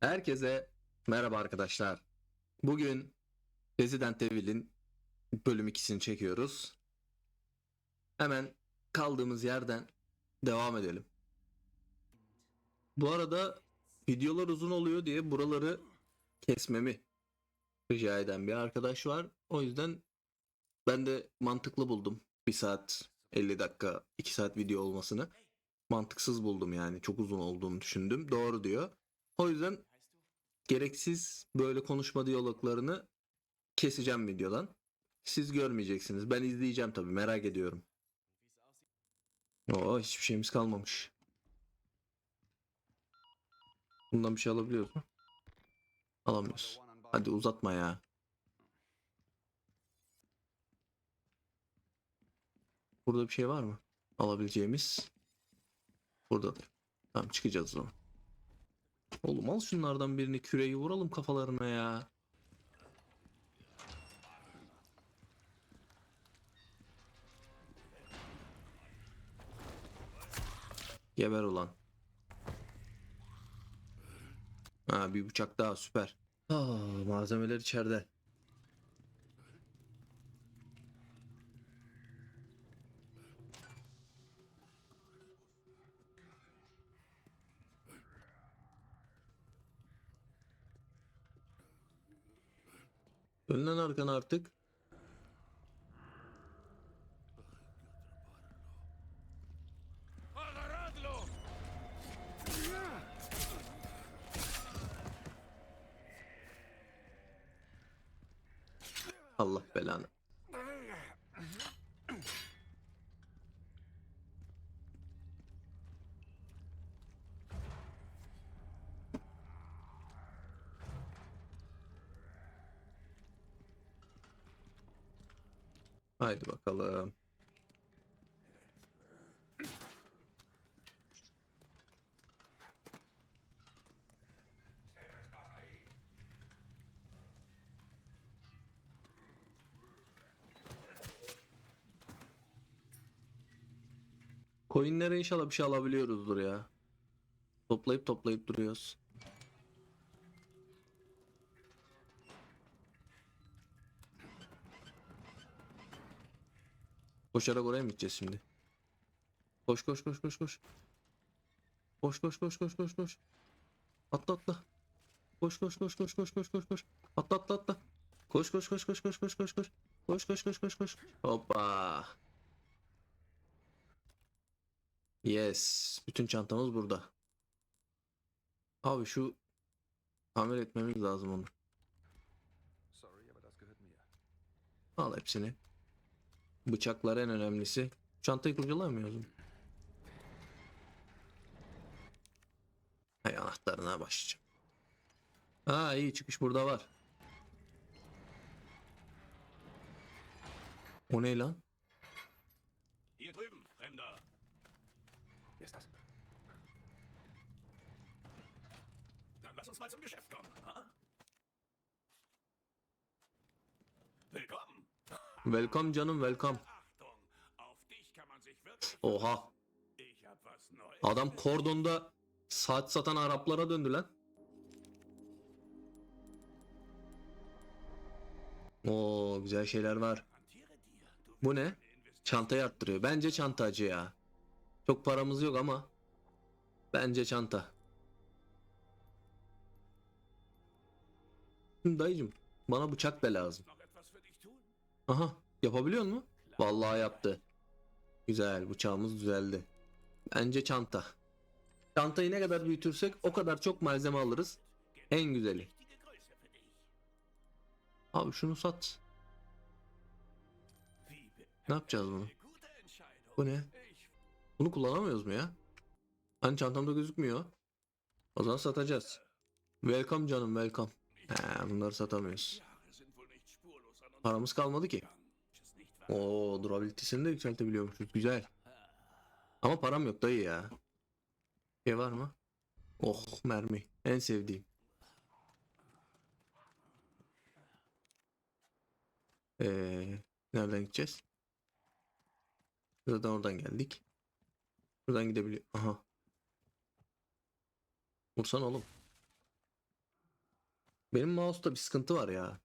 Herkese merhaba arkadaşlar. Bugün Resident Evil'in bölüm 2'sini çekiyoruz. Hemen kaldığımız yerden devam edelim. Bu arada videolar uzun oluyor diye buraları kesmemi rica eden bir arkadaş var. O yüzden ben de mantıklı buldum. 1 saat 50 dakika 2 saat video olmasını. Mantıksız buldum yani. Çok uzun olduğunu düşündüm. Doğru diyor. O yüzden gereksiz böyle konuşma diyaloglarını keseceğim videodan. Siz görmeyeceksiniz. Ben izleyeceğim tabii merak ediyorum. Oo hiçbir şeyimiz kalmamış. Bundan bir şey alabiliyoruz mu? Alamıyoruz. Hadi uzatma ya. Burada bir şey var mı? Alabileceğimiz. Burada. Tamam çıkacağız o zaman. Oğlum al şunlardan birini küreyi vuralım kafalarına ya. Geber ulan. Ha bir bıçak daha süper. Aa, malzemeler içeride. Dön lan arkana artık. Allah belanı. Haydi bakalım. Coinlere inşallah bir şey alabiliyoruzdur ya. Toplayıp toplayıp duruyoruz. Koşarak oraya mı gideceğiz şimdi? Koş koş koş koş koş. Koş koş koş koş koş koş. Atla atla. Koş koş koş koş koş koş koş koş. Atla atla atla. Koş koş koş koş koş koş koş koş. Koş koş koş koş koş. Hoppa. Yes. Bütün çantamız burada. Abi şu tamir etmemiz lazım onu. Al hepsini. Bıçaklar en önemlisi. Çantayı kurcalamıyoruz? Hay anahtarına başlayacağım. Ha iyi çıkış burada var. O ne lan? Willkommen. Welcome canım welcome. Oha. Adam kordonda saat satan Araplara döndü lan. Oo güzel şeyler var. Bu ne? Çantayı arttırıyor. Bence çantacı ya. Çok paramız yok ama bence çanta. Dayıcım bana bıçak da lazım. Aha yapabiliyor mu? Vallahi yaptı. Güzel bıçağımız düzeldi. Bence çanta. Çantayı ne kadar büyütürsek o kadar çok malzeme alırız. En güzeli. Abi şunu sat. Ne yapacağız bunu? Bu ne? Bunu kullanamıyoruz mu ya? Hani çantamda gözükmüyor. O zaman satacağız. Welcome canım welcome. He, bunları satamıyoruz. Jahre sind wohl nicht spurlos an uns Paramız kalmadı ki. Oo durabilitesini de yükseltebiliyormuşuz. Güzel. Ama param yok dayı ya. Şey var mı? Oh mermi. En sevdiğim. Ee, nereden gideceğiz? Zaten oradan geldik. Buradan gidebiliyor. Aha. Vursana oğlum. Benim mouse'da bir sıkıntı var ya.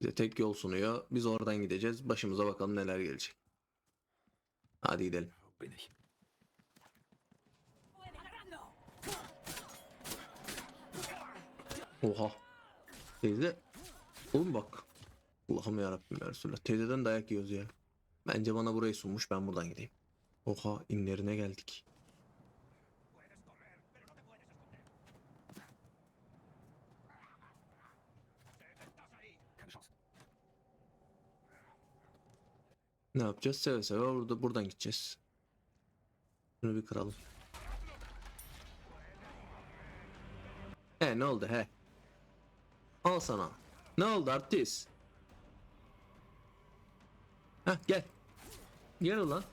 Bize tek yol sunuyor. Biz oradan gideceğiz. Başımıza bakalım neler gelecek. Hadi gidelim. Oha. Teyze. Oğlum bak. Allah'ım yarabbim ya Resulallah. Teyzeden dayak yiyoruz ya. Bence bana burayı sunmuş. Ben buradan gideyim. Oha inlerine geldik. Ne yapacağız? Seve seve burada buradan gideceğiz. Şunu bir kıralım. He ne oldu he? Al sana. Ne oldu artist? Heh gel. Gel ulan.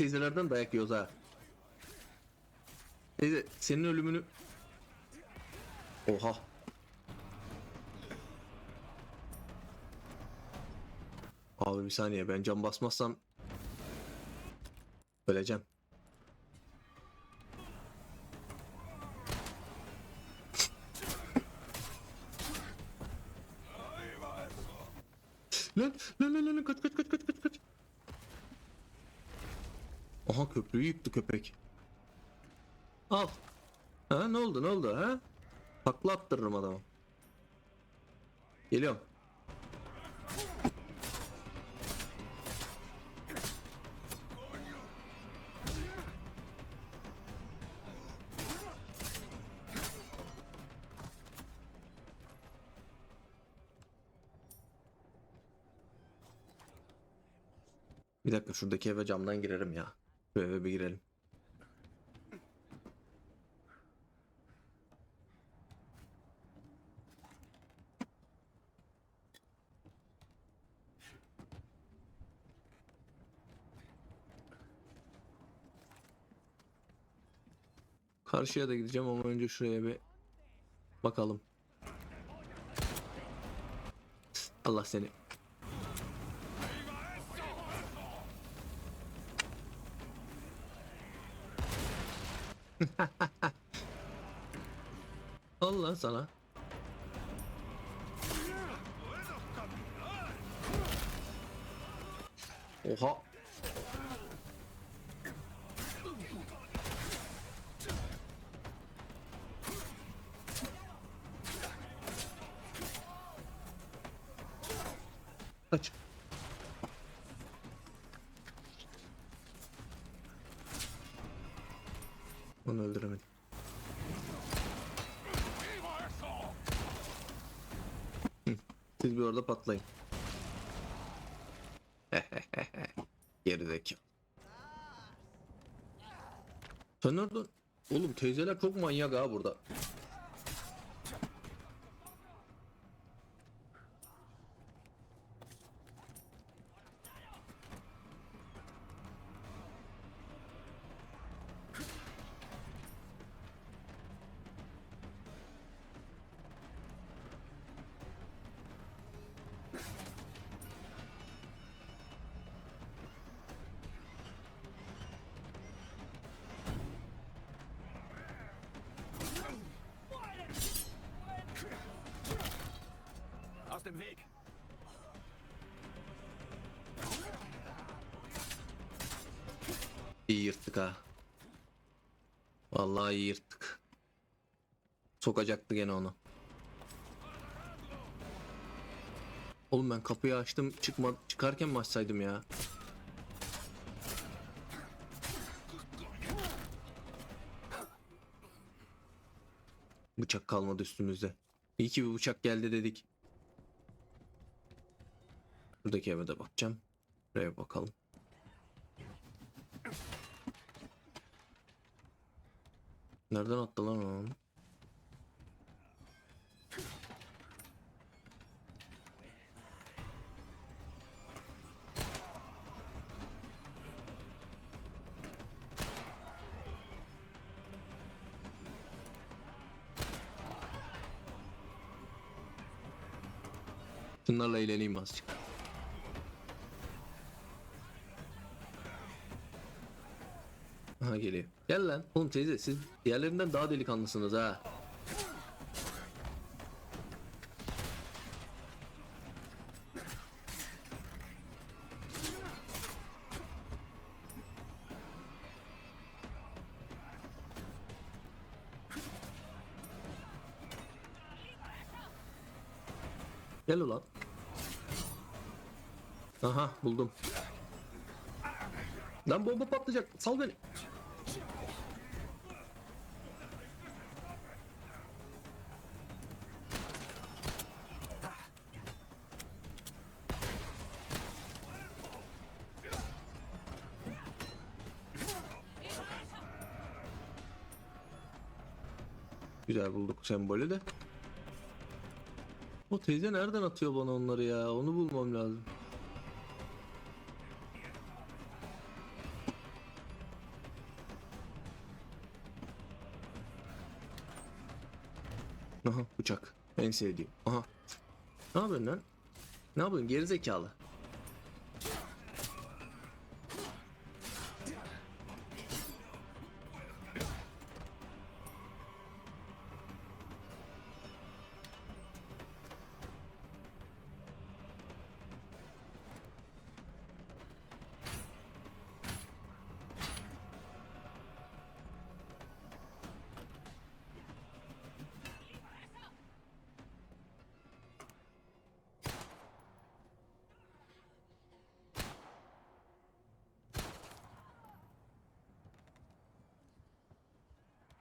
Teyzelerden dayak yiyoruz ha. Teyze senin ölümünü... Oha. Abi bir saniye ben cam basmazsam öleceğim. Köprüyü yıktı köpek. Al. Ha ne oldu ne oldu ha? Takla attırırım adamı. Geliyorum. Bir dakika şuradaki eve camdan girerim ya. Şu eve bir girelim. Karşıya da gideceğim ama önce şuraya bir bakalım. Allah seni. Allah sana. Oha. Kaç. Onu öldüremedim. Siz bir orada patlayın. Gerizekalı. Sen nereden? Oğlum teyzeler çok manyak ha burada. İyi yırttık ha. Vallahi iyi yırttık. Sokacaktı gene onu. Oğlum ben kapıyı açtım çıkma çıkarken mi açsaydım ya? Bıçak kalmadı üstümüzde. İyi ki bir bıçak geldi dedik. Buradaki eve de bakacağım. Buraya bakalım. Nereden attı lan o? Şunlarla eğleneyim azıcık. Aha geliyor. Gel lan. Oğlum teyze siz diğerlerinden daha delikanlısınız ha. Gel ulan. Aha buldum. Lan bomba patlayacak. Sal beni. Güzel bulduk sembolü de. O teyze nereden atıyor bana onları ya? Onu bulmam lazım. Aha bıçak. En sevdiğim. Aha. Ne yapıyorsun lan? Ne yapıyorsun geri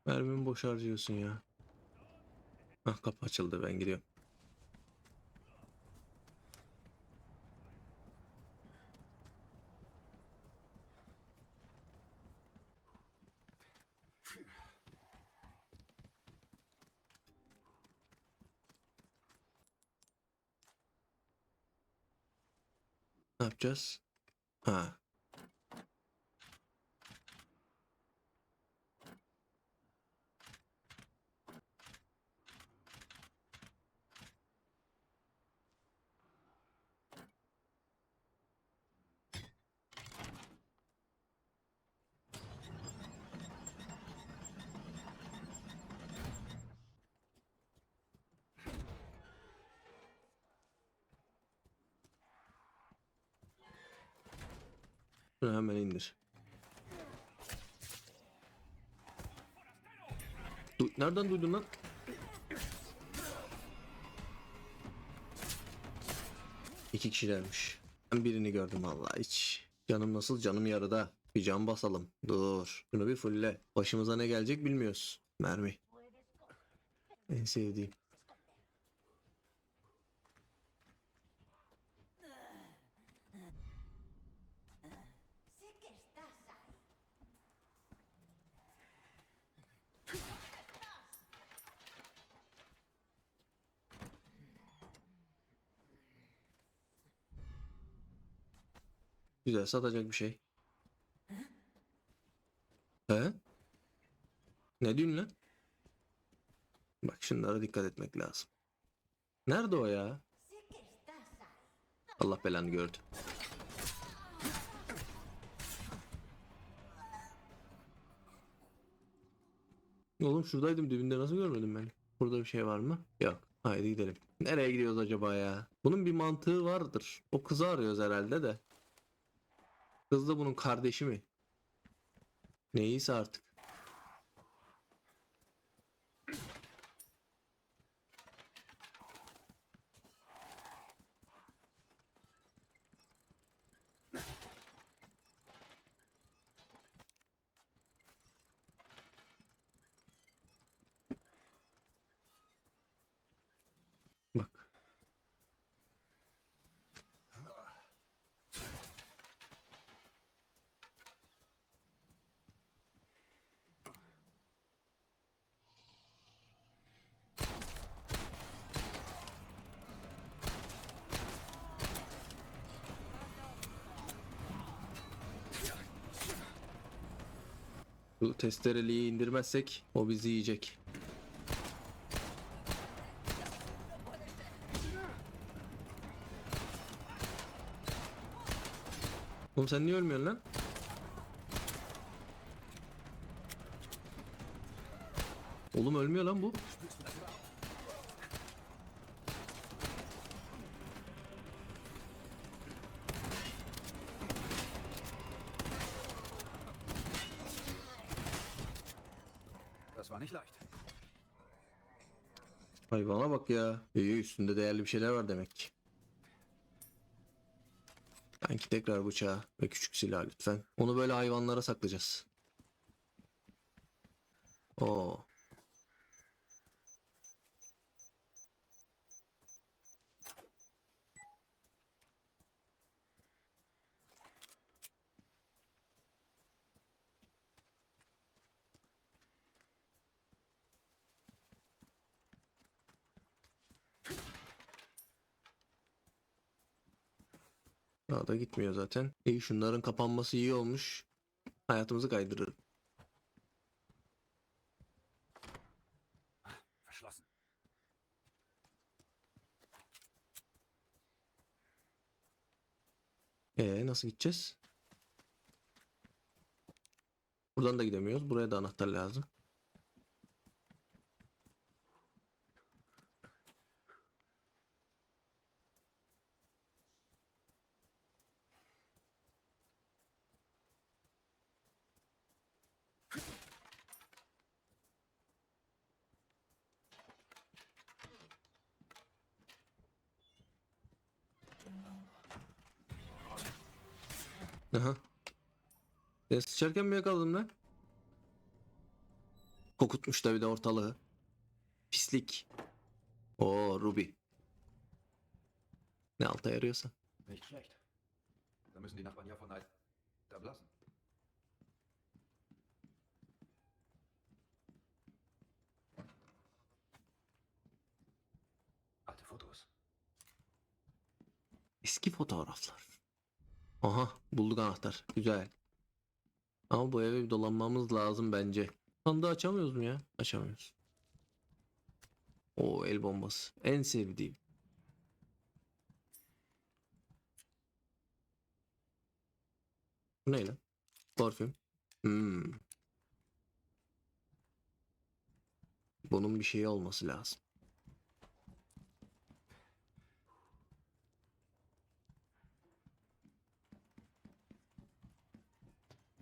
Mermimi boş harcıyorsun ya. Hah kapı açıldı ben gidiyorum. Ne yapacağız? Ha. İndir. Du Nereden duydun lan? İki kişilermiş. Ben birini gördüm vallahi hiç. Canım nasıl canım yarıda. Bir can basalım. Dur. Şunu bir fulle. Başımıza ne gelecek bilmiyoruz. Mermi. En sevdiğim. Güzel satacak bir şey. He? Ne diyorsun lan? Bak şunlara dikkat etmek lazım. Nerede o ya? Allah belanı gördü. Oğlum şuradaydım dibinde nasıl görmedim ben? Burada bir şey var mı? Yok. Haydi gidelim. Nereye gidiyoruz acaba ya? Bunun bir mantığı vardır. O kızı arıyoruz herhalde de. Kız da bunun kardeşi mi? Neyse artık. Şu testereliği indirmezsek o bizi yiyecek. Oğlum sen niye ölmüyorsun lan? Oğlum ölmüyor lan bu. Hayvana bak ya. İyi üstünde değerli bir şeyler var demek ki. Sanki tekrar bıçağı ve küçük silah lütfen. Onu böyle hayvanlara saklayacağız. Oo. Daha da gitmiyor zaten. İyi şunların kapanması iyi olmuş. Hayatımızı kaydırır. Ee nasıl gideceğiz? Buradan da gidemiyoruz. Buraya da anahtar lazım. Aha. Ben sıçarken mi yakaladım lan? Kokutmuş da bir de ortalığı. Pislik. Oo Ruby. Ne alta yarıyorsa. Nicht schlecht. Da müssen die Nachbarn ja von Neid erblassen. Alte Fotos. Eski fotoğraflar. Aha bulduk anahtar. Güzel. Ama bu eve bir dolanmamız lazım bence. Sandığı açamıyoruz mu ya? Açamıyoruz. O el bombası. En sevdiğim. Bu ne lan? Parfüm. Hmm. Bunun bir şeyi olması lazım.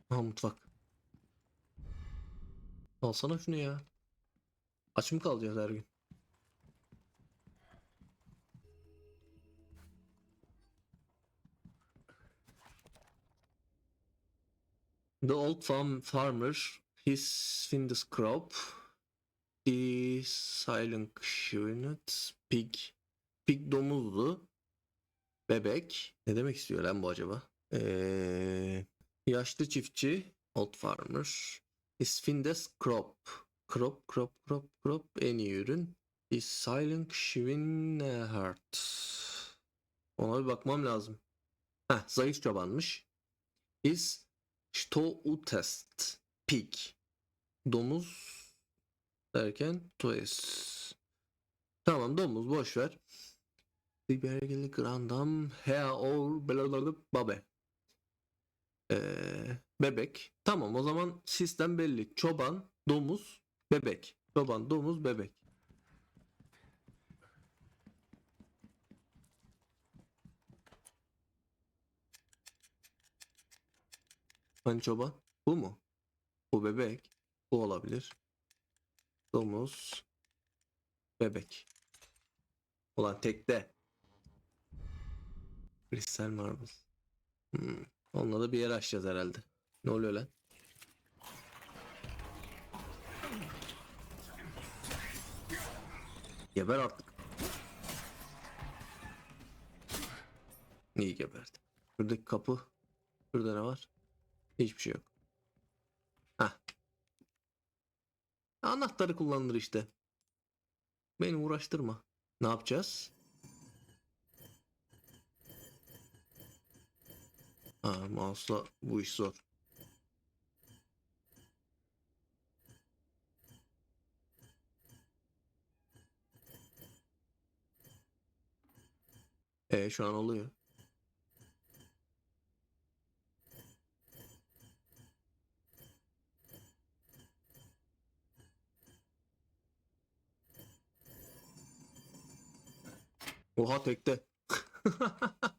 Ha mutfak. Alsana şunu ya. Aç mı kalacağız her gün? The old farm farmer, his Findus crop, the silent unit, pig, pig domuzdu, bebek. Ne demek istiyor lan bu acaba? Eee... Yaşlı çiftçi, old farmer. Is Findes crop. Crop, crop, crop, crop en iyi ürün. Is silent Schwinehart. Ona bir bakmam lazım. Heh, zayıf çobanmış. Is Stoutest pig. Domuz derken toes. Tamam domuz boş ver. Libergeli grandam hea or babe. Ee, bebek. Tamam o zaman sistem belli. Çoban, domuz, bebek. Çoban, domuz, bebek. Hani çoban? Bu mu? Bu bebek. Bu olabilir. Domuz. Bebek. Ulan tekte. Kristal marble. Hmm. Onunla da bir yer açacağız herhalde. Ne oluyor lan? Geber artık. İyi geberdi. Şuradaki kapı. Şurada ne var? Hiçbir şey yok. Hah. Anahtarı kullanılır işte. Beni uğraştırma. Ne yapacağız? Ha mouse'la bu iş zor. E ee, şu an oluyor. Oha tekte.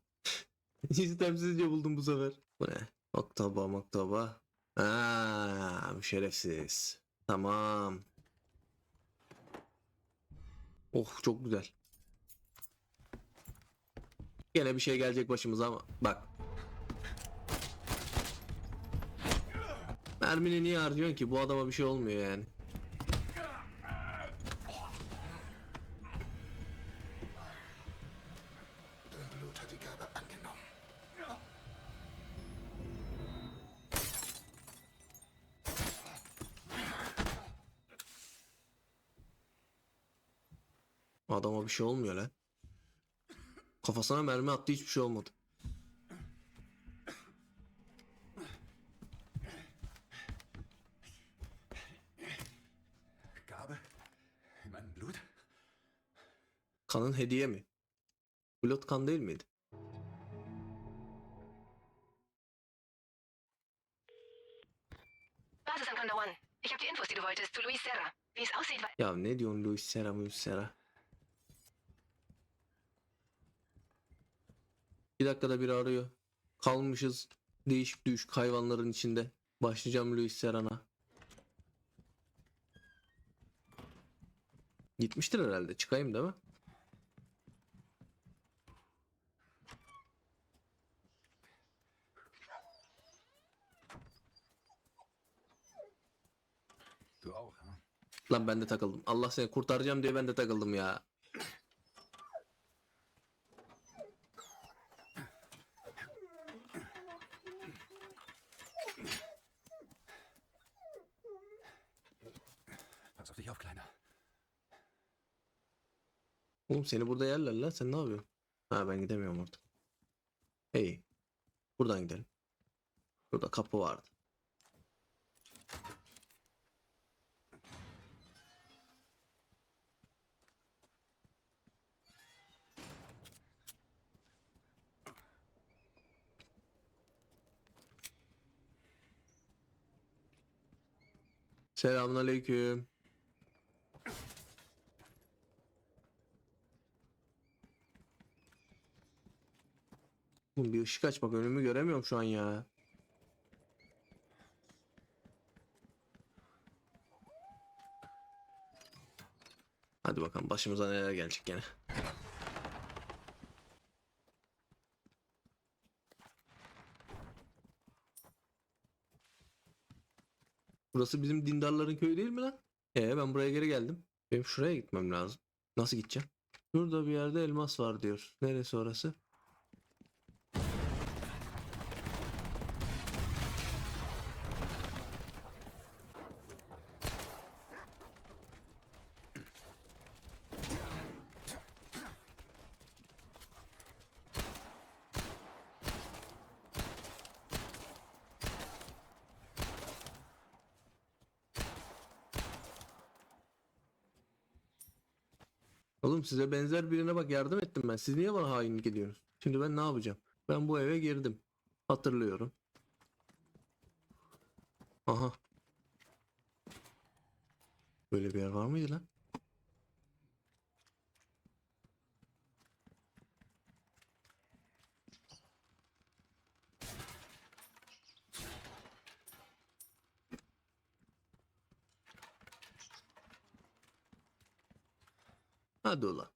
İstemsizce buldum bu sefer. Bu ne? Oktaba moktaba. Aa, bu şerefsiz. Tamam. Oh çok güzel. Gene bir şey gelecek başımıza ama bak. Mermini niye harcıyorsun ki? Bu adama bir şey olmuyor yani. Şey olmuyor lan. Kafasına mermi attı hiçbir şey olmadı. Kanın hediye mi? Blot kan değil miydi? Basis an Condor One. Ich habe die Infos, die du wolltest, zu Luis Serra. Wie es aussieht, war... Ya ne diyorsun Luis Sera Luis Sera? Bir dakikada bir arıyor. Kalmışız değişik düşük hayvanların içinde. Başlayacağım Luis Sera'na. Gitmiştir herhalde. Çıkayım değil mi? Lan ben de takıldım. Allah seni kurtaracağım diye ben de takıldım ya. Auf, Kleiner. Oğlum seni burada yerler lan. Sen ne yapıyorsun? Ha ben gidemiyorum orada. Hey. Buradan gidelim. Burada kapı vardı. Selamünaleyküm. Bir ışık aç bak önümü göremiyorum şu an ya. Hadi bakalım başımıza neler gelecek gene. Burası bizim dindarların köyü değil mi lan? Ee ben buraya geri geldim. Benim şuraya gitmem lazım. Nasıl gideceğim? Şurada bir yerde elmas var diyor. Neresi orası? Oğlum size benzer birine bak yardım ettim ben. Siz niye bana hainlik ediyorsunuz? Şimdi ben ne yapacağım? Ben bu eve girdim. Hatırlıyorum. Aha. Böyle bir yer var mıydı lan? Hadi ulan.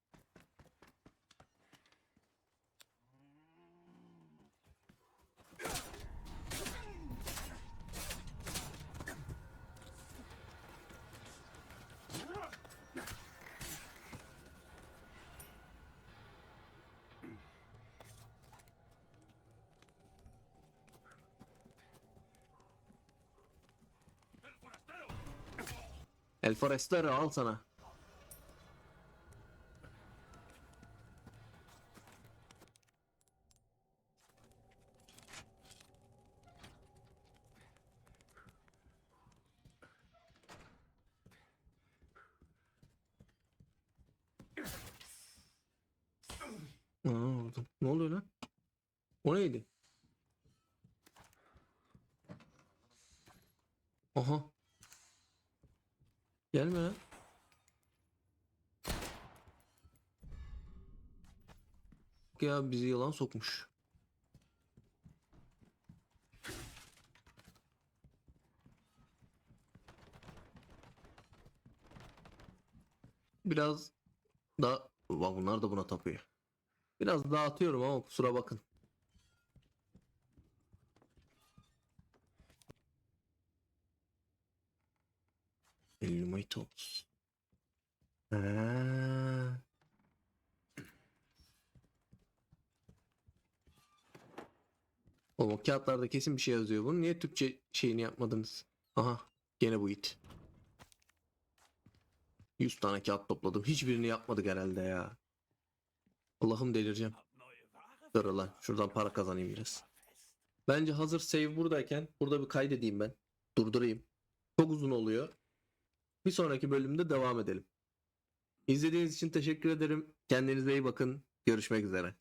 El Forestero al sana. Aa, orada. Ne oluyor lan? O neydi? Aha. Gelme lan. Bak ya bizi yılan sokmuş. Biraz da bunlar da buna tapıyor. Biraz dağıtıyorum ama kusura bakın. Illuminatos. Ha. Oğlum o kağıtlarda kesin bir şey yazıyor. Bunu niye Türkçe şeyini yapmadınız? Aha gene bu it. 100 tane kağıt topladım. Hiçbirini yapmadık herhalde ya. Allah'ım delireceğim. Dur lan şuradan para kazanayım biraz. Bence hazır save buradayken burada bir kaydedeyim ben. Durdurayım. Çok uzun oluyor. Bir sonraki bölümde devam edelim. İzlediğiniz için teşekkür ederim. Kendinize iyi bakın. Görüşmek üzere.